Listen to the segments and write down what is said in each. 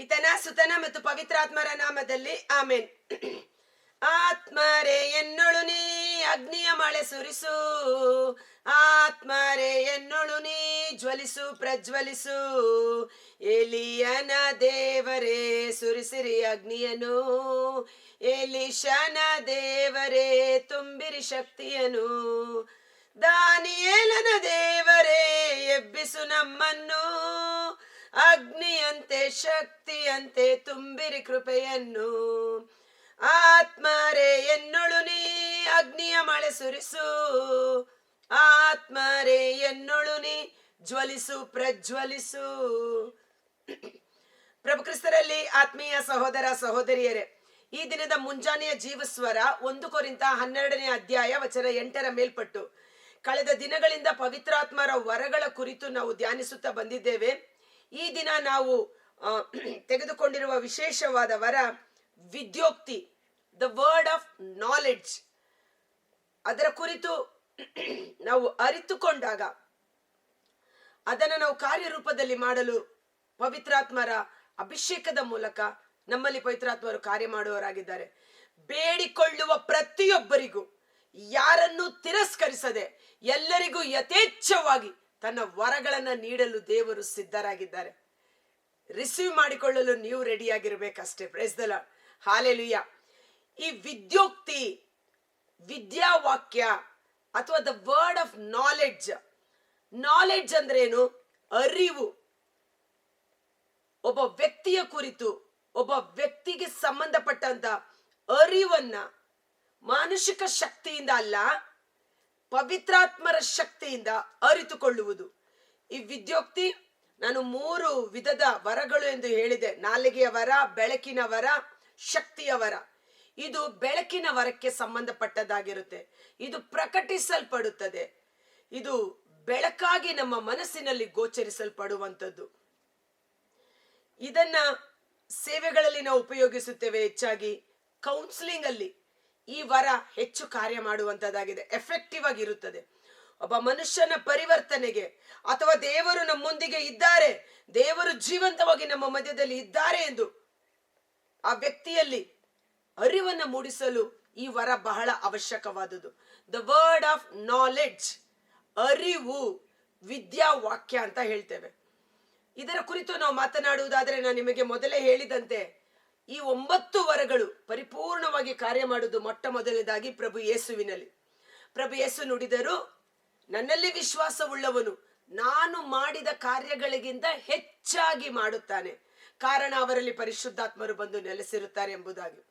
ಪಿತನ, ಸುತನ ಮತ್ತು ಪವಿತ್ರಾತ್ಮರ ನಾಮದಲ್ಲಿ ಆಮೇನ್. ಆತ್ಮರೇ ಎನ್ನೊಳು ನೀ, ಅಗ್ನಿಯ ಮಳೆ ಸುರಿಸು. ಆತ್ಮರೇ ಎನ್ನೊಳು ನೀ, ಜ್ವಲಿಸು, ಪ್ರಜ್ವಲಿಸು. ಎಲಿಯನ ದೇವರೇ, ಸುರಿಸಿರಿ ಅಗ್ನಿಯನು. ಎಲಿಶನ ದೇವರೇ, ತುಂಬಿರಿ ಶಕ್ತಿಯನು. ದಾನಿಯೇಲನ ದೇವರೇ, ಎಬ್ಬಿಸು ನಮ್ಮನ್ನು. ಅಗ್ನಿಯಂತೆ, ಶಕ್ತಿಯಂತೆ ತುಂಬಿರಿ ಕೃಪೆಯನ್ನು. ಆತ್ಮರೇ, ಎನ್ನೊಳು ನೀ ಅಗ್ನಿಯ ಮಳೆ ಸುರಿಸು. ಆತ್ಮರೇ, ಎನ್ನೊಳು ನೀ ಜ್ವಲಿಸು, ಪ್ರಜ್ವಲಿಸು. ಪ್ರಭು ಕ್ರಿಸ್ತರಲ್ಲಿ ಆತ್ಮೀಯ ಸಹೋದರ ಸಹೋದರಿಯರೇ, ಈ ದಿನದ ಮುಂಜಾನೆಯ ಜೀವಸ್ವರ ಒಂದು ಕೋರಿಂದ ಹನ್ನೆರಡನೇ ಅಧ್ಯಾಯ ವಚನ ಎಂಟರ ಮೇಲ್ಪಟ್ಟು, ಕಳೆದ ದಿನಗಳಿಂದ ಪವಿತ್ರಾತ್ಮರ ವರಗಳ ಕುರಿತು ನಾವು ಧ್ಯಾನಿಸುತ್ತಾ ಬಂದಿದ್ದೇವೆ. ಈ ದಿನ ನಾವು ತೆಗೆದುಕೊಂಡಿರುವ ವಿಶೇಷವಾದ ವರ ವಿದ್ಯೋಕ್ತಿ ದ ವರ್ಡ್ ಆಫ್ ನಾಲೆಡ್ಜ್ ಅದರ ಕುರಿತು ನಾವು ಅರಿತುಕೊಂಡಾಗ, ಅದನ್ನು ನಾವು ಕಾರ್ಯರೂಪದಲ್ಲಿ ಮಾಡಲು ಪವಿತ್ರಾತ್ಮರ ಅಭಿಷೇಕದ ಮೂಲಕ ನಮ್ಮಲ್ಲಿ ಪವಿತ್ರಾತ್ಮರು ಕಾರ್ಯ ಮಾಡುವವರಾಗಿದ್ದಾರೆ. ಬೇಡಿಕೊಳ್ಳುವ ಪ್ರತಿಯೊಬ್ಬರಿಗೂ, ಯಾರನ್ನು ತಿರಸ್ಕರಿಸದೆ, ಎಲ್ಲರಿಗೂ ಯಥೇಚ್ಛವಾಗಿ ತನ್ನ ವರಗಳನ್ನ ನೀಡಲು ದೇವರು ಸಿದ್ಧರಾಗಿದ್ದಾರೆ. ರಿಸೀವ್ ಮಾಡಿಕೊಳ್ಳಲು ನೀವು ರೆಡಿಯಾಗಿರ್ಬೇಕಷ್ಟೇ ಪ್ರೇಸ್ದಲ ಹಾಲೆಲುಯ್ಯ ಈ ವಿದ್ಯೋಕ್ತಿ, ವಿದ್ಯಾವಾಕ್ಯ ಅಥವಾ the word of knowledge knowledge ಅಂದ್ರೇನು? ಅರಿವು. ಒಬ್ಬ ವ್ಯಕ್ತಿಯ ಕುರಿತು, ಒಬ್ಬ ವ್ಯಕ್ತಿಗೆ ಸಂಬಂಧಪಟ್ಟಂತ ಅರಿವನ್ನ ಮಾನಸಿಕ ಶಕ್ತಿಯಿಂದ ಅಲ್ಲ ಪವಿತ್ರಾತ್ಮರ ಶಕ್ತಿಯಿಂದ ಅರಿತುಕೊಳ್ಳುವುದು. ಈ ವಿದ್ಯೋಕ್ತಿ ನಾನು ಮೂರು ವಿಧದ ವರಗಳು ಎಂದು ಹೇಳಿದೆ. ನಾಲಿಗೆಯ ವರ, ಬೆಳಕಿನ ವರ, ಶಕ್ತಿಯ ವರ. ಇದು ಬೆಳಕಿನ ವರಕ್ಕೆ ಸಂಬಂಧಪಟ್ಟದ್ದಾಗಿರುತ್ತೆ. ಇದು ಪ್ರಕಟಿಸಲ್ಪಡುತ್ತದೆ. ಇದು ಬೆಳಕಾಗಿ ನಮ್ಮ ಮನಸ್ಸಿನಲ್ಲಿ ಗೋಚರಿಸಲ್ಪಡುವಂಥದ್ದು. ಇದನ್ನ ಸೇವೆಗಳಲ್ಲಿ ನಾವು ಉಪಯೋಗಿಸುತ್ತೇವೆ ಹೆಚ್ಚಾಗಿ ಕೌನ್ಸಿಲಿಂಗ್ ಅಲ್ಲಿ ಈ ವರ ಹೆಚ್ಚು ಕಾರ್ಯ ಮಾಡುವಂತದ್ದಾಗಿದೆ. ಎಫೆಕ್ಟಿವ್ ಆಗಿರುತ್ತದೆ ಒಬ್ಬ ಮನುಷ್ಯನ ಪರಿವರ್ತನೆಗೆ ಅಥವಾ ದೇವರು ನಮ್ಮೊಂದಿಗೆ ಇದ್ದಾರೆ, ದೇವರು ಜೀವಂತವಾಗಿ ನಮ್ಮ ಮಧ್ಯದಲ್ಲಿ ಇದ್ದಾರೆ ಎಂದು ಆ ವ್ಯಕ್ತಿಯಲ್ಲಿ ಅರಿವನ್ನು ಮೂಡಿಸಲು ಈ ವರ ಬಹಳ ಅವಶ್ಯಕವಾದುದು ದ ವರ್ಡ್ ಆಫ್ ನಾಲೆಡ್ಜ್ ಅರಿವು, ವಿದ್ಯಾ ವಾಕ್ಯ ಅಂತ ಹೇಳ್ತೇವೆ. ಇದರ ಕುರಿತು ನಾವು ಮಾತನಾಡುವುದಾದರೆ ನಾನು ನಿಮಗೆ ಮೊದಲೇ ಹೇಳಿದಂತೆ ಈ ಒಂಬತ್ತು ವರಗಳು ಪರಿಪೂರ್ಣವಾಗಿ ಕಾರ್ಯ ಮಾಡುವುದು ಮೊಟ್ಟ ಮೊದಲನೇದಾಗಿ ಪ್ರಭು ಯೇಸುವಿನಲ್ಲಿ. ಪ್ರಭು ಯೇಸು ನುಡಿದರು, ನನ್ನಲ್ಲಿ ವಿಶ್ವಾಸವುಳ್ಳವನು ನಾನು ಮಾಡಿದ ಕಾರ್ಯಗಳಿಗಿಂತ ಹೆಚ್ಚಾಗಿ ಮಾಡುತ್ತಾನೆ. ಕಾರಣ ಅವರಲ್ಲಿ ಪರಿಶುದ್ಧಾತ್ಮರು ಬಂದು ನೆಲೆಸಿರುತ್ತಾರೆ ಎಂಬುದಾಗಿ.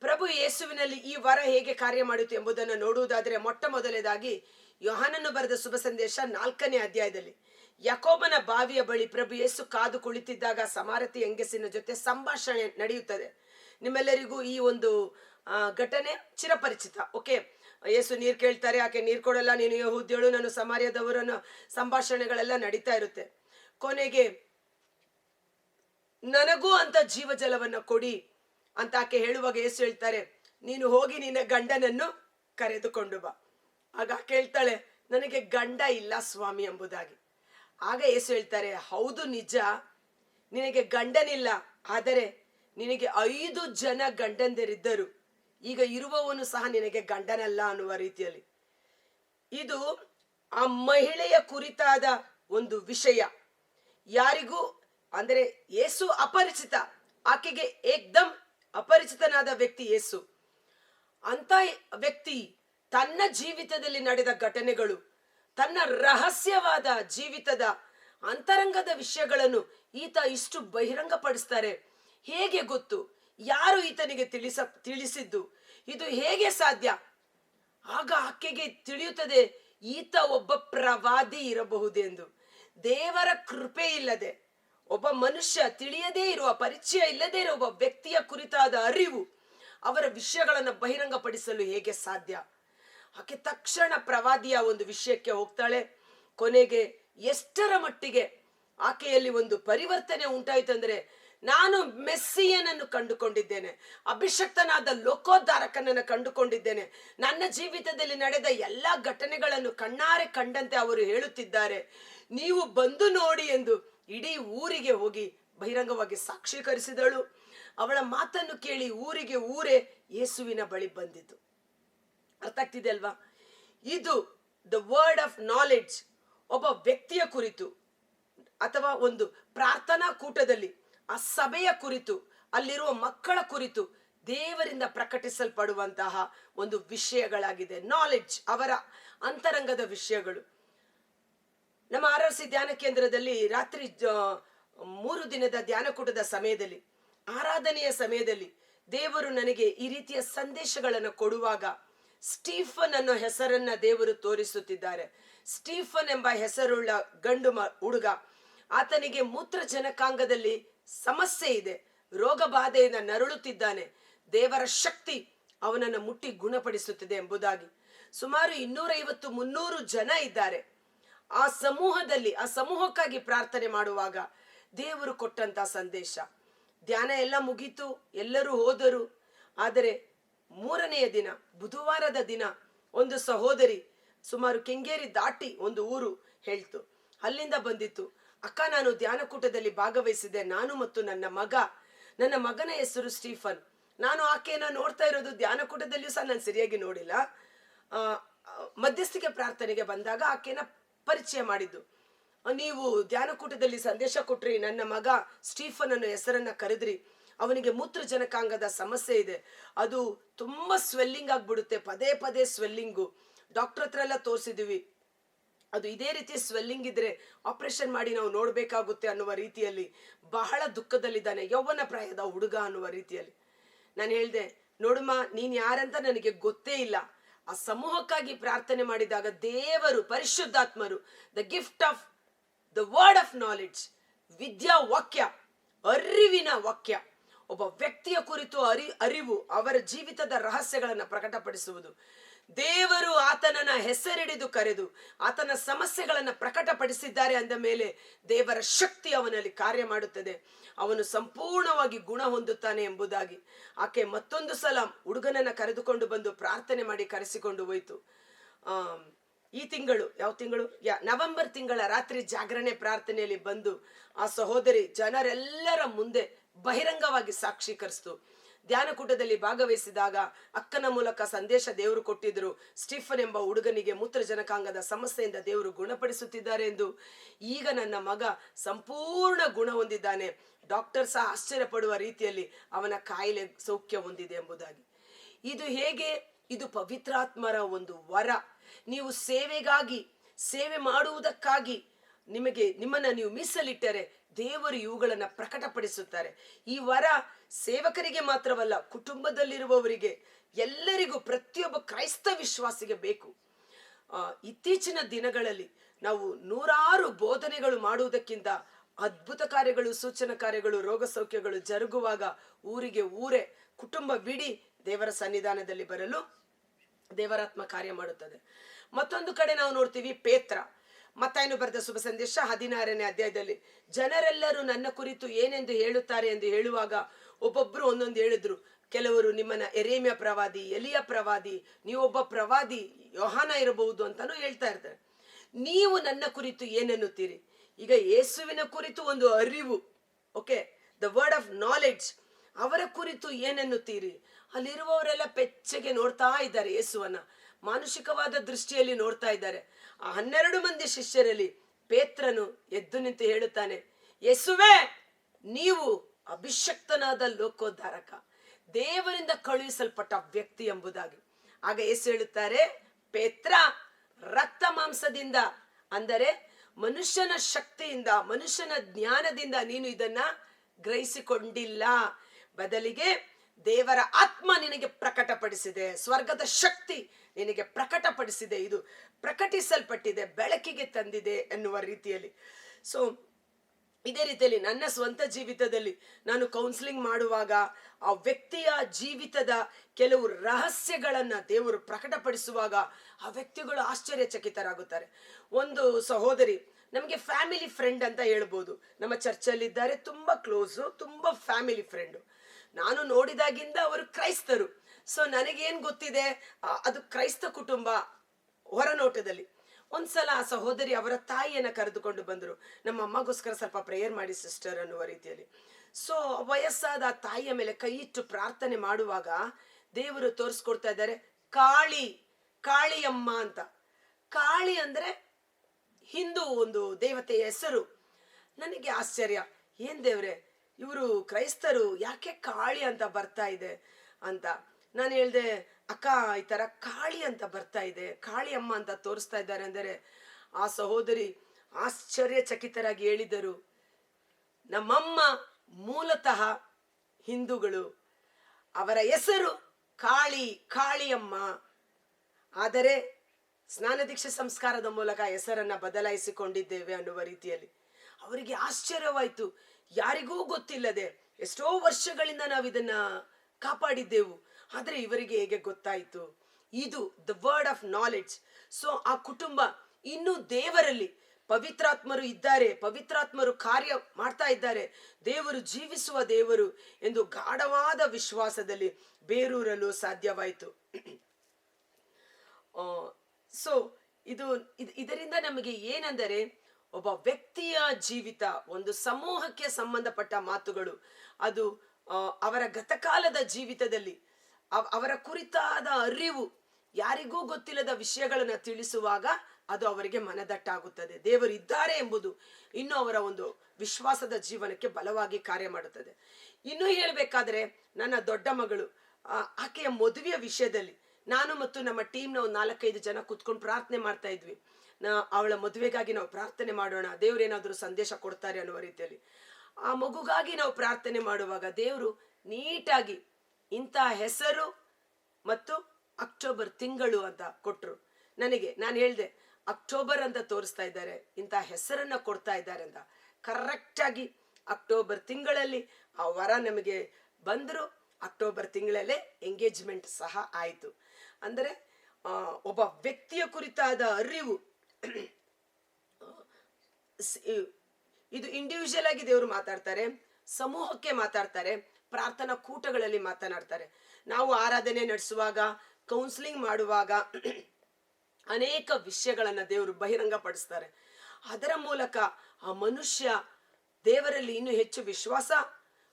ಪ್ರಭು ಯೇಸುವಿನಲ್ಲಿ ಈ ವರ ಹೇಗೆ ಕಾರ್ಯ ಮಾಡಿತು ಎಂಬುದನ್ನು ನೋಡುವುದಾದರೆ ಮೊಟ್ಟ ಮೊದಲನೇದಾಗಿ ಯೋಹಾನನ್ನು ಬರೆದ ಶುಭ ಸಂದೇಶ ನಾಲ್ಕನೇ ಅಧ್ಯಾಯದಲ್ಲಿ. ಯಾಕೋಬನ ಬಾವಿಯ ಬಳಿ ಪ್ರಭು ಯೇಸು ಕಾದು ಕುಳಿತಿದ್ದಾಗ ಸಮಾರತಿ ಹೆಂಗಸಿನ ಜೊತೆ ಸಂಭಾಷಣೆ ನಡೆಯುತ್ತದೆ. ನಿಮ್ಮೆಲ್ಲರಿಗೂ ಈ ಒಂದು ಘಟನೆ ಚಿರಪರಿಚಿತ. ಓಕೆ ಯೇಸು ನೀರು ಕೇಳ್ತಾರೆ, ಆಕೆ ನೀರು ಕೊಡಲ್ಲ, ನೀನು ಯಹೂದ್ಯಳು, ನಾನು ಸಮಾರ್ಯದವರನ್ನು ಸಂಭಾಷಣೆಗಳೆಲ್ಲ ನಡೀತಾ ಇರುತ್ತೆ. ಕೊನೆಗೆ, ನನಗೂ ಅಂತ ಜೀವಜಲವನ್ನು ಕೊಡಿ ಅಂತ ಆಕೆ ಹೇಳುವಾಗ ಯೇಸು ಹೇಳ್ತಾರೆ, ನೀನು ಹೋಗಿ ನಿನ್ನ ಗಂಡನನ್ನು ಕರೆದುಕೊಂಡು ಬಾ. ಆಗ ಕೇಳ್ತಾಳೆ, ನನಗೆ ಗಂಡ ಇಲ್ಲ ಸ್ವಾಮಿ ಎಂಬುದಾಗಿ. ಆಗ ಯೇಸು ಹೇಳ್ತಾರೆ, ಹೌದು, ನಿಜ. ನಿನಗೆ ಗಂಡನಿಲ್ಲ, ಆದರೆ ನಿನಗೆ ಐದು ಜನ ಗಂಡಂದಿರಿದ್ದರು. ಈಗ ಇರುವವನು ಸಹ ನಿನಗೆ ಗಂಡನಲ್ಲ ಅನ್ನುವ ರೀತಿಯಲ್ಲಿ. ಇದು ಆ ಮಹಿಳೆಯ ಕುರಿತಾದ ಒಂದು ವಿಷಯ. ಯಾರಿಗೂ, ಅಂದರೆ ಏಸು ಅಪರಿಚಿತ, ಆಕೆಗೆ ಏಕ್ದಮ್ ಅಪರಿಚಿತನಾದ ವ್ಯಕ್ತಿ ಏಸು ಅಂತ ವ್ಯಕ್ತಿ ತನ್ನ ಜೀವಿತದಲ್ಲಿ ನಡೆದ ಘಟನೆಗಳು ತನ್ನ ರಹಸ್ಯವಾದ ಜೀವಿತದ ಅಂತರಂಗದ ವಿಷಯಗಳನ್ನು ಈತ ಇಷ್ಟು ಬಹಿರಂಗಪಡಿಸ್ತಾರೆ. ಹೇಗೆ ಗೊತ್ತು? ಯಾರು ಈತನಿಗೆ ತಿಳಿಸ, ತಿಳಿಸಿದ್ದು? ಇದು ಹೇಗೆ ಸಾಧ್ಯ? ಆಗ ಆಕೆಗೆ ತಿಳಿಯುತ್ತದೆ, ಈತ ಒಬ್ಬ ಪ್ರವಾದಿ ಇರಬಹುದೆಂದು. ದೇವರ ಕೃಪೆ ಇಲ್ಲದೆ, ಒಬ್ಬ ಮನುಷ್ಯ ತಿಳಿಯದೇ ಇರುವ, ಪರಿಚಯ ಇಲ್ಲದೇ ಇರುವ ಒಬ್ಬ ವ್ಯಕ್ತಿಯ ಕುರಿತಾದ ಅರಿವು ಅವರ ವಿಷಯಗಳನ್ನು ಬಹಿರಂಗಪಡಿಸಲು ಹೇಗೆ ಸಾಧ್ಯ? ಆಕೆ ತಕ್ಷಣ ಪ್ರವಾದಿಯ ಒಂದು ವಿಷಯಕ್ಕೆ ಹೋಗ್ತಾಳೆ. ಕೊನೆಗೆ ಎಷ್ಟರ ಮಟ್ಟಿಗೆ ಆಕೆಯಲ್ಲಿ ಒಂದು ಪರಿವರ್ತನೆ ಅಂದ್ರೆ ನಾನು ಮೆಸ್ಸಿಯನನ್ನು ಕಂಡುಕೊಂಡಿದ್ದೇನೆ. ಅಭಿಷಕ್ತನಾದ ಲೋಕೋದ್ಧಾರಕನನ್ನು ಕಂಡುಕೊಂಡಿದ್ದೇನೆ. ನನ್ನ ಜೀವಿತದಲ್ಲಿ ನಡೆದ ಎಲ್ಲ ಘಟನೆಗಳನ್ನು ಕಣ್ಣಾರೆ ಕಂಡಂತೆ ಅವರು ಹೇಳುತ್ತಿದ್ದಾರೆ. ನೀವು ಬಂದು ನೋಡಿ ಎಂದು ಇಡೀ ಊರಿಗೆ ಹೋಗಿ ಬಹಿರಂಗವಾಗಿ ಸಾಕ್ಷೀಕರಿಸಿದಳು. ಅವಳ ಮಾತನ್ನು ಕೇಳಿ ಊರಿಗೆ ಊರೇ ಯೇಸುವಿನ ಬಳಿ ಬಂದಿತು. ಅರ್ಥ ಆಗ್ತಿದೆ ಅಲ್ವಾ? ಇದು ದ ವರ್ಡ್ ಆಫ್ ನಾಲೆಡ್ಜ್ ಒಬ್ಬ ವ್ಯಕ್ತಿಯ ಕುರಿತು ಅಥವಾ ಒಂದು ಪ್ರಾರ್ಥನಾ ಕೂಟದಲ್ಲಿ, ಆ ಸಭೆಯ ಕುರಿತು, ಅಲ್ಲಿರುವ ಮಕ್ಕಳ ಕುರಿತು ದೇವರಿಂದ ಪ್ರಕಟಿಸಲ್ಪಡುವಂತಹ ಒಂದು ವಿಷಯಗಳಾಗಿದೆ. ನಾಲೆಡ್ಜ್ ಅವರ ಅಂತರಂಗದ ವಿಷಯಗಳು. ನಮ್ಮ ಆರ್ ಧ್ಯಾನ ಕೇಂದ್ರದಲ್ಲಿ ರಾತ್ರಿ ಮೂರು ದಿನದ ಧ್ಯಾನಕೂಟದ ಸಮಯದಲ್ಲಿ, ಆರಾಧನೆಯ ಸಮಯದಲ್ಲಿ ದೇವರು ನನಗೆ ಈ ರೀತಿಯ ಸಂದೇಶಗಳನ್ನು ಕೊಡುವಾಗ ಸ್ಟೀಫನ್ ಅನ್ನೋ ಹೆಸರನ್ನ ದೇವರು ತೋರಿಸುತ್ತಿದ್ದಾರೆ. ಸ್ಟೀಫನ್ ಎಂಬ ಹೆಸರುಳ್ಳ ಗಂಡು ಹುಡುಗ. ಆತನಿಗೆ ಮೂತ್ರಜನಕಾಂಗದಲ್ಲಿ ಸಮಸ್ಯೆ ಇದೆ. ರೋಗ ಬಾಧೆಯಿಂದ ನರಳುತ್ತಿದ್ದಾನೆ. ದೇವರ ಶಕ್ತಿ ಅವನನ್ನು ಮುಟ್ಟಿ ಗುಣಪಡಿಸುತ್ತಿದೆ ಎಂಬುದಾಗಿ. ಸುಮಾರು ಇನ್ನೂರೈವತ್ತು ಮುನ್ನೂರು ಜನ ಇದ್ದಾರೆ. ಆ ಸಮೂಹದಲ್ಲಿ, ಆ ಸಮೂಹಕ್ಕಾಗಿ ಪ್ರಾರ್ಥನೆ ಮಾಡುವಾಗ ದೇವರು ಕೊಟ್ಟಂತ ಸಂದೇಶ. ಧ್ಯಾನ ಎಲ್ಲ ಮುಗೀತು, ಎಲ್ಲರೂ ಹೋದರು. ಆದರೆ ಮೂರನೆಯ ದಿನ, ಬುಧವಾರದ ದಿನ ಒಂದು ಸಹೋದರಿ, ಸುಮಾರು ಕೆಂಗೇರಿ ದಾಟಿ ಒಂದು ಊರು ಹೇಳ್ತು. ಅಲ್ಲಿಂದ ಬಂದಿತ್ತು. ಅಕ್ಕ, ನಾನು ಧ್ಯಾನಕೂಟದಲ್ಲಿ ಭಾಗವಹಿಸಿದೆ ನಾನು ಮತ್ತು ನನ್ನ ಮಗ, ನನ್ನ ಮಗನ ಹೆಸರು ಸ್ಟೀಫನ್. ನಾನು ಆಕೆಯನ್ನು ನೋಡ್ತಾ ಇರೋದು ಧ್ಯಾನಕೂಟದಲ್ಲಿಯೂ ಸಹ ನಾನು ಸರಿಯಾಗಿ ನೋಡಿಲ್ಲ. ಮಧ್ಯಸ್ಥಿಕೆ ಪ್ರಾರ್ಥನೆಗೆ ಬಂದಾಗ ಆಕೆನ ಪರಿಚಯ ಮಾಡಿದ್ದು. ನೀವು ಧ್ಯಾನಕೂಟದಲ್ಲಿ ಸಂದೇಶ ಕೊಟ್ರಿ, ನನ್ನ ಮಗ ಸ್ಟೀಫನ್ ಅನ್ನೋ ಹೆಸರನ್ನ ಕರೆದ್ರಿ. ಅವನಿಗೆ ಮೂತ್ರಜನಕಾಂಗದ ಸಮಸ್ಯೆ ಇದೆ. ಅದು ತುಂಬ ಸ್ವೆಲ್ಲಿಂಗ್ ಆಗ್ಬಿಡುತ್ತೆ, ಪದೇ ಪದೇ ಸ್ವೆಲ್ಲಿಂಗು ಡಾಕ್ಟರ್ ಹತ್ರ ಎಲ್ಲ ತೋರಿಸಿದ್ವಿ. ಅದು ಇದೇ ರೀತಿ ಸ್ವೆಲ್ಲಿಂಗ್ ಇದ್ರೆ ಆಪರೇಷನ್ ಮಾಡಿ ನಾವು ನೋಡಬೇಕಾಗುತ್ತೆ ಅನ್ನುವ ರೀತಿಯಲ್ಲಿ ಬಹಳ ದುಃಖದಲ್ಲಿದ್ದಾನೆ, ಯೌವನ ಪ್ರಾಯದ ಹುಡುಗ ಅನ್ನುವ ರೀತಿಯಲ್ಲಿ. ನಾನು ಹೇಳಿದೆ, ನೋಡುಮ್ಮ, ನೀನ್ ಯಾರಂತ ನನಗೆ ಗೊತ್ತೇ ಇಲ್ಲ. ಆ ಸಮೂಹಕ್ಕಾಗಿ ಪ್ರಾರ್ಥನೆ ಮಾಡಿದಾಗ ದೇವರು, ಪರಿಶುದ್ಧಾತ್ಮರು the gift of the word of knowledge ವಿದ್ಯಾ ವಾಕ್ಯ ಅರಿವಿನ ವಾಕ್ಯ. ಒಬ್ಬ ವ್ಯಕ್ತಿಯ ಕುರಿತು ಅರಿ, ಅರಿವು, ಅವರ ಜೀವಿತದ ರಹಸ್ಯಗಳನ್ನು ಪ್ರಕಟಪಡಿಸುವುದು. ದೇವರು ಆತನನ್ನ ಹೆಸರಿಡಿದು ಕರೆದು, ಆತನ ಸಮಸ್ಯೆಗಳನ್ನು ಪ್ರಕಟಪಡಿಸಿದ್ದಾರೆ ಅಂದ ಮೇಲೆ ದೇವರ ಶಕ್ತಿ ಅವನಲ್ಲಿ ಕಾರ್ಯ ಮಾಡುತ್ತದೆ. ಅವನು ಸಂಪೂರ್ಣವಾಗಿ ಗುಣ ಹೊಂದುತ್ತಾನೆ ಎಂಬುದಾಗಿ. ಆಕೆ ಮತ್ತೊಂದು ಸಲ ಹುಡುಗನನ್ನ ಕರೆದುಕೊಂಡು ಬಂದು ಪ್ರಾರ್ಥನೆ ಮಾಡಿ ಕರೆಸಿಕೊಂಡು ಹೋಯಿತು. ಆ ಈ ತಿಂಗಳು, ಯಾವ ತಿಂಗಳು? ಯಾ, ನವೆಂಬರ್ ತಿಂಗಳ ರಾತ್ರಿ ಜಾಗರಣೆ ಪ್ರಾರ್ಥನೆಯಲ್ಲಿ ಬಂದು ಆ ಸಹೋದರಿ ಜನರೆಲ್ಲರ ಮುಂದೆ ಬಹಿರಂಗವಾಗಿ ಸಾಕ್ಷೀಕರಿಸ್ತು ಧ್ಯಾನಕೂಟದಲ್ಲಿ ಭಾಗವಹಿಸಿದಾಗ ಅಕ್ಕನ ಮೂಲಕ ಸಂದೇಶ ದೇವರು ಕೊಟ್ಟಿದ್ದರು. ಸ್ಟೀಫನ್ ಎಂಬ ಹುಡುಗನಿಗೆ ಮೂತ್ರಜನಕಾಂಗದ ಸಮಸ್ಯೆಯಿಂದ ದೇವರು ಗುಣಪಡಿಸುತ್ತಿದ್ದಾರೆ ಎಂದು. ಈಗ ನನ್ನ ಮಗ ಸಂಪೂರ್ಣ ಗುಣ ಹೊಂದಿದ್ದಾನೆ. ಡಾಕ್ಟರ್ ಸಹ ಆಶ್ಚರ್ಯ ಪಡುವ ರೀತಿಯಲ್ಲಿ ಅವನ ಕಾಯಿಲೆ ಸೌಖ್ಯ ಹೊಂದಿದೆ ಎಂಬುದಾಗಿ. ಇದು ಹೇಗೆ? ಇದು ಪವಿತ್ರಾತ್ಮರ ಒಂದು ವರ. ನೀವು ಸೇವೆಗಾಗಿ, ಸೇವೆ ಮಾಡುವುದಕ್ಕಾಗಿ ನಿಮಗೆ ನಿಮ್ಮನ್ನ ನೀವು ಮೀಸಲಿಟ್ಟರೆ ದೇವರು ಇವುಗಳನ್ನು ಪ್ರಕಟಪಡಿಸುತ್ತಾರೆ. ಈ ವರ ಸೇವಕರಿಗೆ ಮಾತ್ರವಲ್ಲ, ಕುಟುಂಬದಲ್ಲಿರುವವರಿಗೆ, ಎಲ್ಲರಿಗೂ ಪ್ರತಿಯೊಬ್ಬ ಕ್ರೈಸ್ತ ವಿಶ್ವಾಸಿಗೆ ಬೇಕು. ಇತ್ತೀಚಿನ ದಿನಗಳಲ್ಲಿ ನಾವು ನೂರಾರು ಬೋಧನೆಗಳು ಮಾಡುವುದಕ್ಕಿಂತ ಅದ್ಭುತ ಕಾರ್ಯಗಳು, ಸೂಚನಾ ಕಾರ್ಯಗಳು, ರೋಗ ಸೌಖ್ಯಗಳು ಜರುಗುವಾಗ ಊರಿಗೆ ಊರೇ ಕುಟುಂಬ ಬಿಡಿ ದೇವರ ಸನ್ನಿಧಾನದಲ್ಲಿ ಬರಲು ದೇವರಾತ್ಮ ಕಾರ್ಯ ಮಾಡುತ್ತದೆ. ಮತ್ತೊಂದು ಕಡೆ ನಾವು ನೋಡ್ತೀವಿ ಪೇತ್ರ. ಮತ್ತಾಯನು ಬರೆದ ಶುಭ ಸಂದೇಶ ಹದಿನಾರನೇ ಅಧ್ಯಾಯದಲ್ಲಿ. ಜನರೆಲ್ಲರೂ ನನ್ನ ಕುರಿತು ಏನೆಂದು ಹೇಳುತ್ತಾರೆ ಎಂದು ಹೇಳುವಾಗ ಒಬ್ಬೊಬ್ರು ಒಂದೊಂದು ಹೇಳಿದ್ರು. ಕೆಲವರು ನಿಮ್ಮನ್ನ ಎರೇಮ್ಯ ಪ್ರವಾದಿ, ಎಲಿಯ ಪ್ರವಾದಿ, ನೀವೊಬ್ಬ ಪ್ರವಾದಿ, ಯೋಹಾನ ಇರಬಹುದು ಅಂತಾನು ಹೇಳ್ತಾ ಇರ್ತಾರೆ. ನೀವು ನನ್ನ ಕುರಿತು ಏನೆನ್ನುತ್ತೀರಿ? ಈಗ ಯೇಸುವಿನ ಕುರಿತು ಒಂದು ಅರಿವು okay the word of knowledge ಅವರ ಕುರಿತು ಏನೆನ್ನುತ್ತೀರಿ? ಅಲ್ಲಿರುವವರೆಲ್ಲ ಪೆಚ್ಚಗೆ ನೋಡ್ತಾ ಇದ್ದಾರೆ ಯೇಸುವನ್ನ. ಮಾನುಷಿಕವಾದ ದೃಷ್ಟಿಯಲ್ಲಿ ನೋಡ್ತಾ ಇದ್ದಾರೆ. ಆ ಹನ್ನೆರಡು ಮಂದಿ ಶಿಷ್ಯರಲ್ಲಿ ಪೇತ್ರನು ಎದ್ದು ನಿಂತು ಹೇಳುತ್ತಾನೆ, ಯಸುವೆ, ನೀವು ಅಭಿಷಕ್ತನಾದ ಲೋಕೋದ್ಧಾರಕ, ದೇವರಿಂದ ಕಳುಹಿಸಲ್ಪಟ್ಟ ವ್ಯಕ್ತಿ ಎಂಬುದಾಗಿ. ಆಗ ಯೇಸು ಹೇಳುತ್ತಾರೆ, ಪೇತ್ರ, ರಕ್ತ ಮಾಂಸದಿಂದ, ಅಂದರೆ ಮನುಷ್ಯನ ಶಕ್ತಿಯಿಂದ, ಮನುಷ್ಯನ ಜ್ಞಾನದಿಂದ ನೀನು ಇದನ್ನ ಗ್ರಹಿಸಿಕೊಂಡಿಲ್ಲ. ಬದಲಿಗೆ ದೇವರ ಆತ್ಮ ನಿನಗೆ ಪ್ರಕಟಪಡಿಸಿದೆ. ಸ್ವರ್ಗದ ಶಕ್ತಿ ನಿನಗೆ ಪ್ರಕಟಪಡಿಸಿದೆ ಇದು. ಪ್ರಕಟಿಸಲ್ಪಟ್ಟಿದೆ, ಬೆಳಕಿಗೆ ತಂದಿದೆ ಎನ್ನುವ ರೀತಿಯಲ್ಲಿ. ಸೊ ಇದೇ ರೀತಿಯಲ್ಲಿ ನನ್ನ ಸ್ವಂತ ಜೀವಿತದಲ್ಲಿ ನಾನು ಕೌನ್ಸಿಲಿಂಗ್ ಮಾಡುವಾಗ ಆ ವ್ಯಕ್ತಿಯ ಜೀವಿತದ ಕೆಲವು ರಹಸ್ಯಗಳನ್ನು ದೇವರು ಪ್ರಕಟಪಡಿಸುವಾಗ ಆ ವ್ಯಕ್ತಿಗಳು ಆಶ್ಚರ್ಯಚಕಿತರಾಗುತ್ತಾರೆ. ಒಂದು ಸಹೋದರಿ ನಮಗೆ ಫ್ಯಾಮಿಲಿ ಫ್ರೆಂಡ್ ಅಂತ ಹೇಳ್ಬೋದು. ನಮ್ಮ ಚರ್ಚಲ್ಲಿದ್ದಾರೆ, ತುಂಬ ಕ್ಲೋಸು ತುಂಬ ಫ್ಯಾಮಿಲಿ ಫ್ರೆಂಡು ನಾನು ನೋಡಿದಾಗಿಂದ ಅವರು ಕ್ರೈಸ್ತರು. ಸೊ ನನಗೇನು ಗೊತ್ತಿದೆ ಅದು ಕ್ರೈಸ್ತ ಕುಟುಂಬ ಹೊರನೋಟದಲ್ಲಿ. ಒಂದ್ಸಲ ಆ ಸಹೋದರಿ ಅವರ ತಾಯಿಯನ್ನು ಕರೆದುಕೊಂಡು ಬಂದರು. ನಮ್ಮ ಅಮ್ಮಗೋಸ್ಕರ ಸ್ವಲ್ಪ ಪ್ರೇಯರ್ ಮಾಡಿ ಸಿಸ್ಟರ್ ಅನ್ನುವ ರೀತಿಯಲ್ಲಿ. ಸೊ ವಯಸ್ಸಾದ ತಾಯಿಯ ಮೇಲೆ ಕೈ ಇಟ್ಟು ಪ್ರಾರ್ಥನೆ ಮಾಡುವಾಗ ದೇವರು ತೋರಿಸ್ಕೊಡ್ತಾ ಇದ್ದಾರೆ, ಕಾಳಿ, ಕಾಳಿಯಮ್ಮ ಅಂತ. ಕಾಳಿ ಅಂದರೆ ಹಿಂದೂ ಒಂದು ದೇವತೆಯ ಹೆಸರು. ನನಗೆ ಆಶ್ಚರ್ಯ, ಏನ್ ದೇವ್ರೆ, ಇವರು ಕ್ರೈಸ್ತರು ಯಾಕೆ ಕಾಳಿ ಅಂತ ಬರ್ತಾ ಇದೆ ಅಂತ. ನಾನು ಹೇಳ್ದೆ, ಅಕ್ಕ, ಈ ಥರ ಕಾಳಿ ಅಂತ ಬರ್ತಾ ಇದೆ. ಕಾಳಿ ಅಮ್ಮ ಅಂತ ತೋರಿಸ್ತಾ ಇದ್ದಾರೆ ಅಂದರೆ ಆ ಸಹೋದರಿ ಆಶ್ಚರ್ಯಚಕಿತರಾಗಿ ಹೇಳಿದರು. ನಮ್ಮಮ್ಮ ಮೂಲತಃ ಹಿಂದೂಗಳು. ಅವರ ಹೆಸರು ಕಾಳಿ, ಕಾಳಿಯಮ್ಮ. ಆದರೆ ಸ್ನಾನ ದೀಕ್ಷೆ ಸಂಸ್ಕಾರದ ಮೂಲಕ ಹೆಸರನ್ನ ಬದಲಾಯಿಸಿಕೊಂಡಿದ್ದೇವೆ ಅನ್ನುವ ರೀತಿಯಲ್ಲಿ. ಅವರಿಗೆ ಆಶ್ಚರ್ಯವಾಯಿತು. ಯಾರಿಗೂ ಗೊತ್ತಿಲ್ಲದೆ ಎಷ್ಟೋ ವರ್ಷಗಳಿಂದ ನಾವು ಇದನ್ನ ಕಾಪಾಡಿದ್ದೆವು. ಆದರೆ ಇವರಿಗೆ ಹೇಗೆ ಗೊತ್ತಾಯಿತು? ಇದು the word of knowledge so ಆ ಕುಟುಂಬ ಇನ್ನೂ ದೇವರಲ್ಲಿ ಪವಿತ್ರಾತ್ಮರು ಇದ್ದಾರೆ, ಪವಿತ್ರಾತ್ಮರು ಕಾರ್ಯ ಮಾಡ್ತಾ ಇದ್ದಾರೆ. ದೇವರು ಜೀವಿಸುವ ದೇವರು ಎಂದು ಗಾಢವಾದ ವಿಶ್ವಾಸದಲ್ಲಿ ಬೇರೂರಲು ಸಾಧ್ಯವಾಯಿತು. ಸೊ ಇದು ಇದರಿಂದ ನಮಗೆ ಏನೆಂದರೆ, ಒಬ್ಬ ವ್ಯಕ್ತಿಯ ಜೀವಿತ, ಒಂದು ಸಮೂಹಕ್ಕೆ ಸಂಬಂಧಪಟ್ಟ ಮಾತುಗಳು. ಅದು ಅವರ ಗತಕಾಲದ ಜೀವಿತದಲ್ಲಿ ಅವರ ಕುರಿತಾದ ಅರಿವು ಯಾರಿಗೂ ಗೊತ್ತಿಲ್ಲದ ವಿಷಯಗಳನ್ನ ತಿಳಿಸುವಾಗ ಅದು ಅವರಿಗೆ ಮನದಟ್ಟಾಗುತ್ತದೆ. ದೇವರು ಇದ್ದಾರೆ ಎಂಬುದು ಇನ್ನು ಅವರ ಒಂದು ವಿಶ್ವಾಸದ ಜೀವನಕ್ಕೆ ಬಲವಾಗಿ ಕಾರ್ಯ ಮಾಡುತ್ತದೆ. ಇನ್ನು ಹೇಳಬೇಕಾದ್ರೆ ನನ್ನ ದೊಡ್ಡ ಮಗಳು ಆಕೆಯ ಮದುವೆಯ ವಿಷಯದಲ್ಲಿ ನಾನು ಮತ್ತು ನಮ್ಮ ಟೀಮ್ನ ಒಂದು ನಾಲ್ಕೈದು ಜನ ಕುತ್ಕೊಂಡು ಪ್ರಾರ್ಥನೆ ಮಾಡ್ತಾ ಇದ್ವಿ. ಅವಳ ಮದುವೆಗಾಗಿ ನಾವು ಪ್ರಾರ್ಥನೆ ಮಾಡೋಣ ದೇವ್ರೇನಾದ್ರೂ ಸಂದೇಶ ಕೊಡ್ತಾರೆ ಅನ್ನುವ ರೀತಿಯಲ್ಲಿ. ಆ ಮಗುಗಾಗಿ ನಾವು ಪ್ರಾರ್ಥನೆ ಮಾಡುವಾಗ ದೇವರು ನೀಟಾಗಿ ಇಂಥ ಹೆಸರು ಮತ್ತು ಅಕ್ಟೋಬರ್ ತಿಂಗಳು ಅಂತ ಕೊಟ್ರು. ನನಗೆ, ನಾನು ಹೇಳಿದೆ, ಅಕ್ಟೋಬರ್ ಅಂತ ತೋರಿಸ್ತಾ ಇದ್ದಾರೆ, ಇಂಥ ಹೆಸರನ್ನ ಕೊಡ್ತಾ ಇದ್ದಾರೆ ಅಂತ. ಕರೆಕ್ಟಾಗಿ ಅಕ್ಟೋಬರ್ ತಿಂಗಳಲ್ಲಿ ಆ ವರ ನಮಗೆ ಬಂದರು, ಅಕ್ಟೋಬರ್ ತಿಂಗಳಲ್ಲೇ ಎಂಗೇಜ್ಮೆಂಟ್ ಸಹ ಆಯಿತು. ಅಂದರೆ ಒಬ್ಬ ವ್ಯಕ್ತಿಯ ಕುರಿತಾದ ಅರಿವು ಇದು ಇಂಡಿವಿಜುವಲ್ ಆಗಿ ದೇವರು ಮಾತಾಡ್ತಾರೆ, ಸಮೂಹಕ್ಕೆ ಮಾತಾಡ್ತಾರೆ ಪ್ರಾರ್ಥನಾ ಕೂಟಗಳಲ್ಲಿ ಮಾತನಾಡ್ತಾರೆ. ನಾವು ಆರಾಧನೆ ನಡೆಸುವಾಗ ಕೌನ್ಸಿಲಿಂಗ್ ಮಾಡುವಾಗ ಅನೇಕ ವಿಷಯಗಳನ್ನ ದೇವರು ಬಹಿರಂಗಪಡಿಸ್ತಾರೆ. ಅದರ ಮೂಲಕ ಆ ಮನುಷ್ಯ ದೇವರಲ್ಲಿ ಇನ್ನೂ ಹೆಚ್ಚು ವಿಶ್ವಾಸ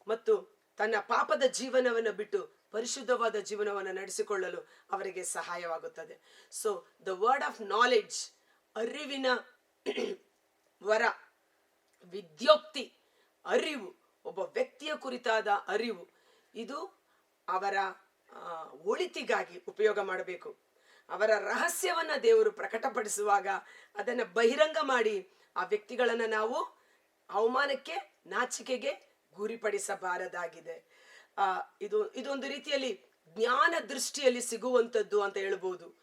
ಮತ್ತು ತನ್ನ ಪಾಪದ ಜೀವನವನ್ನು ಬಿಟ್ಟು ಪರಿಶುದ್ಧವಾದ ಜೀವನವನ್ನು ನಡೆಸಿಕೊಳ್ಳಲು ಅವರಿಗೆ ಸಹಾಯವಾಗುತ್ತದೆ. So the word of knowledge ಅರಿವಿನ ವರ, ವಿದ್ಯೋಕ್ತಿ, ಅರಿವು ಒಬ್ಬ ವ್ಯಕ್ತಿಯ ಕುರಿತಾದ ಅರಿವು. ಇದು ಅವರ ಒಳಿತಿಗಾಗಿ ಉಪಯೋಗ ಮಾಡಬೇಕು. ಅವರ ರಹಸ್ಯವನ್ನ ದೇವರು ಪ್ರಕಟಪಡಿಸುವಾಗ ಅದನ್ನು ಬಹಿರಂಗ ಮಾಡಿ ಆ ವ್ಯಕ್ತಿಗಳನ್ನ ನಾವು ಅವಮಾನಕ್ಕೆ ನಾಚಿಕೆಗೆ ಗುರಿಪಡಿಸಬಾರದಾಗಿದೆ. ಆ, ಇದು ಇದೊಂದು ರೀತಿಯಲ್ಲಿ ಜ್ಞಾನ ದೃಷ್ಟಿಯಲ್ಲಿ ಸಿಗುವಂಥದ್ದು ಅಂತ ಹೇಳ್ಬೋದು.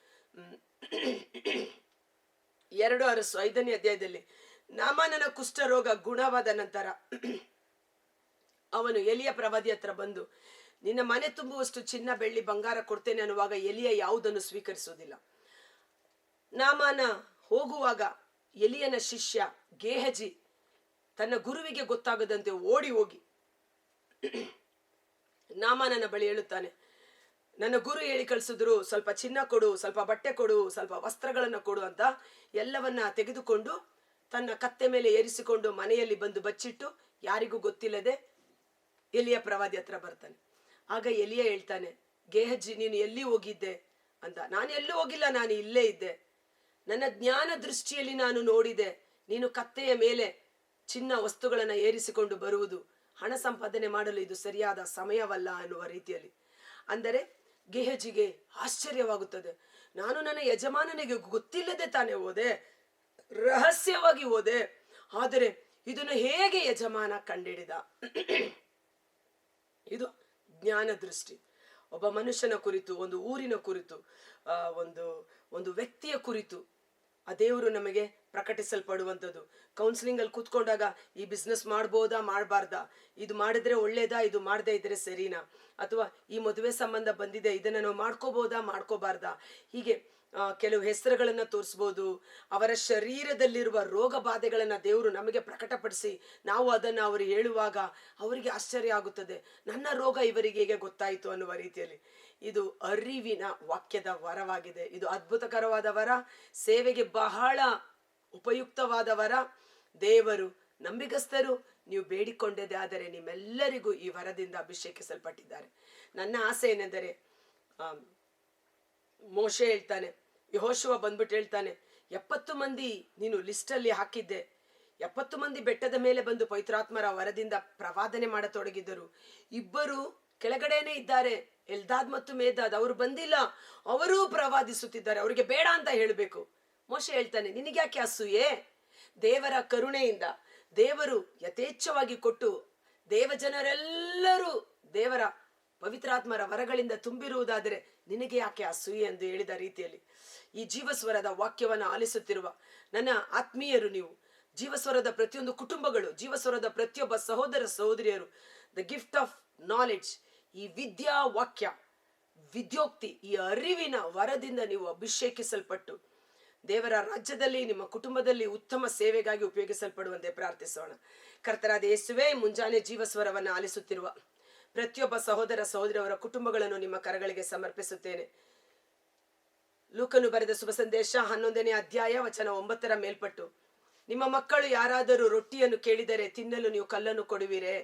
ಎರಡು ಅರಸು ಐದನೇ ಅಧ್ಯಾಯದಲ್ಲಿ ನಾಮನನ ಕುಷ್ಠರೋಗ ಗುಣವಾದ ನಂತರ ಅವನು ಎಲಿಯ ಪ್ರವಾದಿ ಹತ್ರ ಬಂದು, ನಿನ್ನ ಮನೆ ತುಂಬುವಷ್ಟು ಚಿನ್ನ, ಬೆಳ್ಳಿ, ಬಂಗಾರ ಕೊಡ್ತೇನೆ ಅನ್ನುವಾಗ ಎಲಿಯ ಯಾವುದನ್ನು ಸ್ವೀಕರಿಸುವುದಿಲ್ಲ. ನಾಮಾನ ಹೋಗುವಾಗ ಎಲಿಯನ ಶಿಷ್ಯ ಗೇಹಜಿ ತನ್ನ ಗುರುವಿಗೆ ಗೊತ್ತಾಗದಂತೆ ಓಡಿ ಹೋಗಿ ನಾಮಾನನ ಬಳಿ ಹೇಳುತ್ತಾನೆ, ನನ್ನ ಗುರು ಹೇಳಿ ಕಳಿಸಿದ್ರು, ಸ್ವಲ್ಪ ಚಿನ್ನ ಕೊಡು, ಸ್ವಲ್ಪ ಬಟ್ಟೆ ಕೊಡು, ಸ್ವಲ್ಪ ವಸ್ತ್ರಗಳನ್ನು ಕೊಡು ಅಂತ ಎಲ್ಲವನ್ನ ತೆಗೆದುಕೊಂಡು ತನ್ನ ಕತ್ತೆ ಮೇಲೆ ಏರಿಸಿಕೊಂಡು ಮನೆಯಲ್ಲಿ ಬಂದು ಬಚ್ಚಿಟ್ಟು ಯಾರಿಗೂ ಗೊತ್ತಿಲ್ಲದೆ ಎಲಿಯ ಪ್ರವಾದಿ ಹತ್ರ ಬರ್ತಾನೆ. ಆಗ ಎಲಿಯ ಹೇಳ್ತಾನೆ ಗೇಹಜ್ಜಿ ನೀನು ಎಲ್ಲಿ ಹೋಗಿದ್ದೆ? ಅಂತ ನಾನು ಎಲ್ಲೂ ಹೋಗಿಲ್ಲ, ನಾನು ಇಲ್ಲೇ ಇದ್ದೆ. ನನ್ನ ಜ್ಞಾನ ದೃಷ್ಟಿಯಲ್ಲಿ ನಾನು ನೋಡಿದೆ. ನೀನು ಕತ್ತೆಯ ಮೇಲೆ ಚಿನ್ನ ವಸ್ತುಗಳನ್ನು ಏರಿಸಿಕೊಂಡು ಬರುವುದು, ಹಣ ಸಂಪಾದನೆ ಮಾಡಲು ಇದು ಸರಿಯಾದ ಸಮಯವಲ್ಲ ಅನ್ನುವ ರೀತಿಯಲ್ಲಿ. ಅಂದರೆ ಗೇಹಜಿಗೆ ಆಶ್ಚರ್ಯವಾಗುತ್ತದೆ. ನಾನು ನನ್ನ ಯಜಮಾನನಿಗೆ ಗೊತ್ತಿಲ್ಲದೆ ತಾನೇ ಹೋದೆ, ರಹಸ್ಯವಾಗಿ ಹೋದೆ. ಆದರೆ ಇದನ್ನು ಹೇಗೆ ಯಜಮಾನ ಕಂಡಿಡಿದ? ಇದು ಜ್ಞಾನ ದೃಷ್ಟಿ. ಒಬ್ಬ ಮನುಷ್ಯನ ಕುರಿತು, ಒಂದು ಊರಿನ ಕುರಿತು ಒಂದು ಒಂದು ವ್ಯಕ್ತಿಯ ಕುರಿತು ಆ ದೇವರು ನಮಗೆ ಪ್ರಕಟಿಸಲ್ಪಡುವಂಥದ್ದು. ಕೌನ್ಸಿಲಿಂಗ್ ಅಲ್ಲಿ ಕೂತ್ಕೊಂಡಾಗ ಈ ಬಿಸ್ನೆಸ್ ಮಾಡ್ಬೋದಾ, ಮಾಡಬಾರ್ದಾ? ಇದು ಮಾಡಿದ್ರೆ ಒಳ್ಳೇದಾ, ಇದು ಮಾಡದೇ ಇದ್ರೆ ಸರಿನಾ? ಅಥವಾ ಈ ಮದುವೆ ಸಂಬಂಧ ಬಂದಿದೆ, ಇದನ್ನ ನಾವು ಮಾಡ್ಕೋಬೋದಾ, ಮಾಡ್ಕೋಬಾರ್ದಾ? ಹೀಗೆ ಕೆಲವು ಹೆಸರುಗಳನ್ನು ತೋರಿಸ್ಬೋದು. ಅವರ ಶರೀರದಲ್ಲಿರುವ ರೋಗ ಬಾಧೆಗಳನ್ನ ದೇವರು ನಮಗೆ ಪ್ರಕಟಪಡಿಸಿ ನಾವು ಅದನ್ನು ಅವರು ಹೇಳುವಾಗ ಅವರಿಗೆ ಆಶ್ಚರ್ಯ ಆಗುತ್ತದೆ. ನನ್ನ ರೋಗ ಇವರಿಗೆ ಹೇಗೆ ಗೊತ್ತಾಯಿತು ಅನ್ನುವ ರೀತಿಯಲ್ಲಿ. ಇದು ಅರಿವಿನ ವಾಕ್ಯದ ವರವಾಗಿದೆ. ಇದು ಅದ್ಭುತಕರವಾದ ವರ. ಸೇವೆಗೆ ಬಹಳ ಉಪಯುಕ್ತವಾದ ವರ. ದೇವರು ನಂಬಿಗಸ್ತರು ನೀವು ಬೇಡಿಕೊಂಡದೇ ಆದರೆ ನಿಮ್ಮೆಲ್ಲರಿಗೂ ಈ ವರದಿಂದ ಅಭಿಷೇಕಿಸಲ್ಪಟ್ಟಿದ್ದಾರೆ. ನನ್ನ ಆಸೆ ಏನೆಂದರೆ ಮೋಶೆ ಹೇಳ್ತಾನೆ, ಯಹೋಶುವ ಬಂದ್ಬಿಟ್ಟು ಹೇಳ್ತಾನೆ, ಎಪ್ಪತ್ತು ಮಂದಿ ನೀನು ಲಿಸ್ಟಲ್ಲಿ ಹಾಕಿದ್ದೆ, ಎಪ್ಪತ್ತು ಮಂದಿ ಬೆಟ್ಟದ ಮೇಲೆ ಬಂದು ಪವಿತ್ರಾತ್ಮರ ವರದಿಂದ ಪ್ರವಾದನೆ ಮಾಡತೊಡಗಿದ್ದರು ಇಬ್ಬರು ಕೆಳಗಡೆನೆ ಇದ್ದಾರೆ, ಎಲ್ದಾದ್ ಮತ್ತು ಮೇದಾದ್, ಅವರು ಬಂದಿಲ್ಲ, ಅವರೂ ಪ್ರವಾದಿಸುತ್ತಿದ್ದಾರೆ, ಅವರಿಗೆ ಬೇಡ ಅಂತ ಹೇಳಬೇಕು. ಮೋಶೆ ಹೇಳ್ತಾನೆ, ನಿನಗ್ಯಾಕೆ ಅಸೂಯೆ? ದೇವರ ಕರುಣೆಯಿಂದ ದೇವರು ಯಥೇಚ್ಛವಾಗಿ ಕೊಟ್ಟು ದೇವಜನರೆಲ್ಲರೂ ದೇವರ ಪವಿತ್ರಾತ್ಮರ ವರಗಳಿಂದ ತುಂಬಿರುವುದಾದರೆ ನಿನಗೆ ಯಾಕೆ ಅಸೂಯೆ ಎಂದು ಹೇಳಿದ ರೀತಿಯಲ್ಲಿ? ಈ ಜೀವಸ್ವರದ ವಾಕ್ಯವನ್ನು ಆಲಿಸುತ್ತಿರುವ ನನ್ನ ಆತ್ಮೀಯರು ನೀವು, ಜೀವಸ್ವರದ ಪ್ರತಿಯೊಂದು ಕುಟುಂಬಗಳು, ಜೀವಸ್ವರದ ಪ್ರತಿಯೊಬ್ಬ ಸಹೋದರ ಸಹೋದರಿಯರು ದ ಗಿಫ್ಟ್ ಆಫ್ ನಾಲೆಡ್ಜ್ ಈ ವಿದ್ಯಾ ವಾಕ್ಯ, ವಿದ್ಯೋಕ್ತಿ, ಈ ಅರಿವಿನ ವರದಿಂದ ನೀವು ಅಭಿಷೇಕಿಸಲ್ಪಟ್ಟು ದೇವರ ರಾಜ್ಯದಲ್ಲಿ, ನಿಮ್ಮ ಕುಟುಂಬದಲ್ಲಿ ಉತ್ತಮ ಸೇವೆಗಾಗಿ ಉಪಯೋಗಿಸಲ್ಪಡುವಂತೆ ಪ್ರಾರ್ಥಿಸೋಣ. ಕರ್ತರಾದ ಯೇಸುವೆ, ಮುಂಜಾನೆ ಜೀವಸ್ವರವನ್ನು ಆಲಿಸುತ್ತಿರುವ ಪ್ರತಿಯೊಬ್ಬ ಸಹೋದರ ಸಹೋದರಿಯವರ ಕುಟುಂಬಗಳನ್ನು ನಿಮ್ಮ ಕರಗಳಿಗೆ ಸಮರ್ಪಿಸುತ್ತೇನೆ. ಲೂಕನು ಬರೆದ ಶುಭ ಸಂದೇಶ ಹನ್ನೊಂದನೇ ಅಧ್ಯಾಯ ವಚನ ಒಂಬತ್ತರ ಮೇಲ್ಪಟ್ಟು, ನಿಮ್ಮ ಮಕ್ಕಳು ಯಾರಾದರೂ ರೊಟ್ಟಿಯನ್ನು ಕೇಳಿದರೆ ತಿನ್ನಲು ನೀವು ಕಲ್ಲನ್ನು ಕೊಡುವಿರೆ?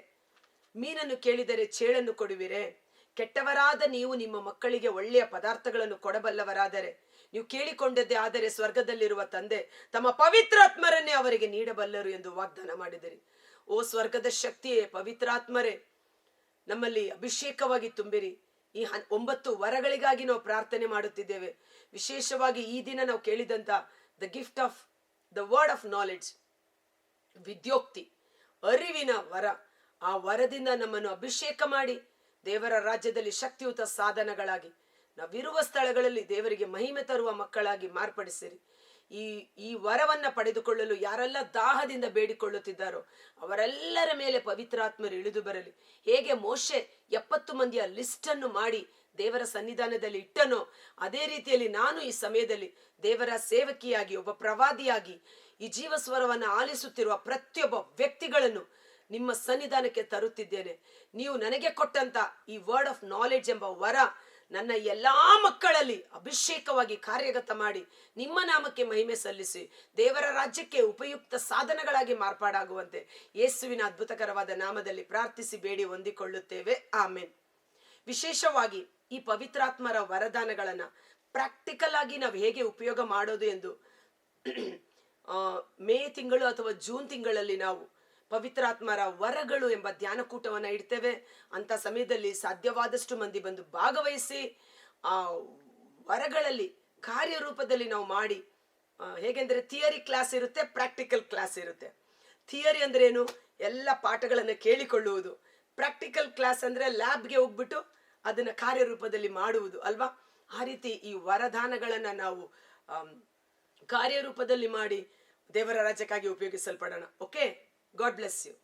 ಮೀನನ್ನು ಕೇಳಿದರೆ ಚೇಳನ್ನು ಕೊಡುವಿರೆ? ಕೆಟ್ಟವರಾದ ನೀವು ನಿಮ್ಮ ಮಕ್ಕಳಿಗೆ ಒಳ್ಳೆಯ ಪದಾರ್ಥಗಳನ್ನು ಕೊಡಬಲ್ಲವರಾದರೆ, ನೀವು ಕೇಳಿಕೊಂಡದ್ದೇ ಆದರೆ ಸ್ವರ್ಗದಲ್ಲಿರುವ ತಂದೆ ತಮ್ಮ ಪವಿತ್ರಾತ್ಮರನ್ನೇ ಅವರಿಗೆ ನೀಡಬಲ್ಲರು ಎಂದು ವಾಗ್ದಾನ ಮಾಡಿದಿರಿ. ಓ ಸ್ವರ್ಗದ ಶಕ್ತಿಯೇ ಪವಿತ್ರಾತ್ಮರೇ ನಮ್ಮಲ್ಲಿ ಅಭಿಷೇಕವಾಗಿ ತುಂಬಿರಿ. ಈ ಒಂಬತ್ತು ವರಗಳಿಗಾಗಿ ನಾವು ಪ್ರಾರ್ಥನೆ ಮಾಡುತ್ತಿದ್ದೇವೆ. ವಿಶೇಷವಾಗಿ ಈ ದಿನ ನಾವು ಕೇಳಿದಂತ the gift of the word of knowledge ವಿದ್ಯೋಕ್ತಿ, ಅರಿವಿನ ವರ. ಆ ವರದಿಂದ ನಮ್ಮನ್ನು ಅಭಿಷೇಕ ಮಾಡಿ ದೇವರ ರಾಜ್ಯದಲ್ಲಿ ಶಕ್ತಿಯುತ ಸಾಧನಗಳಾಗಿ, ನಾವಿರುವ ಸ್ಥಳಗಳಲ್ಲಿ ದೇವರಿಗೆ ಮಹಿಮೆ ತರುವ ಮಕ್ಕಳಾಗಿ ಮಾರ್ಪಡಿಸಿರಿ. ಈ ಈ ವರವನ್ನ ಪಡೆದುಕೊಳ್ಳಲು ಯಾರೆಲ್ಲ ದಾಹದಿಂದ ಬೇಡಿಕೊಳ್ಳುತ್ತಿದ್ದಾರೋ ಅವರೆಲ್ಲರ ಮೇಲೆ ಪವಿತ್ರಾತ್ಮರು ಇಳಿದು ಬರಲಿ. ಹೇಗೆ ಮೋಶೆ ಎಪ್ಪತ್ತು ಮಂದಿಯ ಲಿಸ್ಟ್ ಅನ್ನು ಮಾಡಿ ದೇವರ ಸನ್ನಿಧಾನದಲ್ಲಿ ಇಟ್ಟನೋ ಅದೇ ರೀತಿಯಲ್ಲಿ ನಾನು ಈ ಸಮಯದಲ್ಲಿ ದೇವರ ಸೇವಕಿಯಾಗಿ, ಒಬ್ಬ ಪ್ರವಾದಿಯಾಗಿ ಈ ಜೀವಸ್ವರವನ್ನು ಆಲಿಸುತ್ತಿರುವ ಪ್ರತಿಯೊಬ್ಬ ವ್ಯಕ್ತಿಗಳನ್ನು ನಿಮ್ಮ ಸನ್ನಿಧಾನಕ್ಕೆ ತರುತ್ತಿದ್ದೇನೆ. ನೀವು ನನಗೆ ಕೊಟ್ಟಂತ ಈ ವರ್ಡ್ ಆಫ್ ನಾಲೆಡ್ಜ್ ಎಂಬ ವರ ನನ್ನ ಎಲ್ಲಾ ಮಕ್ಕಳಲ್ಲಿ ಅಭಿಷೇಕವಾಗಿ ಕಾರ್ಯಗತ ಮಾಡಿ ನಿಮ್ಮ ನಾಮಕ್ಕೆ ಮಹಿಮೆ ಸಲ್ಲಿಸಿ ದೇವರ ರಾಜ್ಯಕ್ಕೆ ಉಪಯುಕ್ತ ಸಾಧನಗಳಾಗಿ ಮಾರ್ಪಾಡಾಗುವಂತೆ ಯೇಸುವಿನ ಅದ್ಭುತಕರವಾದ ನಾಮದಲ್ಲಿ ಪ್ರಾರ್ಥಿಸಿ ಬೇಡಿ ಹೊಂದಿಕೊಳ್ಳುತ್ತೇವೆ. ಆಮೇನ್. ವಿಶೇಷವಾಗಿ ಈ ಪವಿತ್ರಾತ್ಮರ ವರದಾನಗಳನ್ನ ಪ್ರಾಕ್ಟಿಕಲ್ ಆಗಿ ನಾವು ಹೇಗೆ ಉಪಯೋಗ ಮಾಡೋದು ಎಂದು ಮೇ ತಿಂಗಳು ಅಥವಾ ಜೂನ್ ತಿಂಗಳಲ್ಲಿ ನಾವು ಪವಿತ್ರಾತ್ಮರ ವರಗಳು ಎಂಬ ಧ್ಯಾನಕೂಟವನ್ನು ಇಡ್ತೇವೆ. ಅಂತ ಸಮಯದಲ್ಲಿ ಸಾಧ್ಯವಾದಷ್ಟು ಮಂದಿ ಬಂದು ಭಾಗವಹಿಸಿ ಆ ವರಗಳಲ್ಲಿ, ಕಾರ್ಯರೂಪದಲ್ಲಿ ನಾವು ಮಾಡಿ ಹೇಗೆಂದರೆ ಹೇಗೆಂದ್ರೆ ಥಿಯರಿ ಕ್ಲಾಸ್ ಇರುತ್ತೆ, ಪ್ರಾಕ್ಟಿಕಲ್ ಕ್ಲಾಸ್ ಇರುತ್ತೆ. ಥಿಯರಿ ಅಂದ್ರೆ ಏನು? ಎಲ್ಲ ಪಾಠಗಳನ್ನು ಕೇಳಿಕೊಳ್ಳುವುದು. ಪ್ರಾಕ್ಟಿಕಲ್ ಕ್ಲಾಸ್ ಅಂದ್ರೆ ಲ್ಯಾಬ್ಗೆ ಹೋಗ್ಬಿಟ್ಟು ಅದನ್ನ ಕಾರ್ಯರೂಪದಲ್ಲಿ ಮಾಡುವುದು ಅಲ್ವಾ? ಆ ರೀತಿ ಈ ವರದಾನಗಳನ್ನು ನಾವು ಕಾರ್ಯರೂಪದಲ್ಲಿ ಮಾಡಿ ದೇವರ ರಾಜ್ಯಕ್ಕಾಗಿ ಉಪಯೋಗಿಸಲ್ಪಡೋಣ. Okay God bless you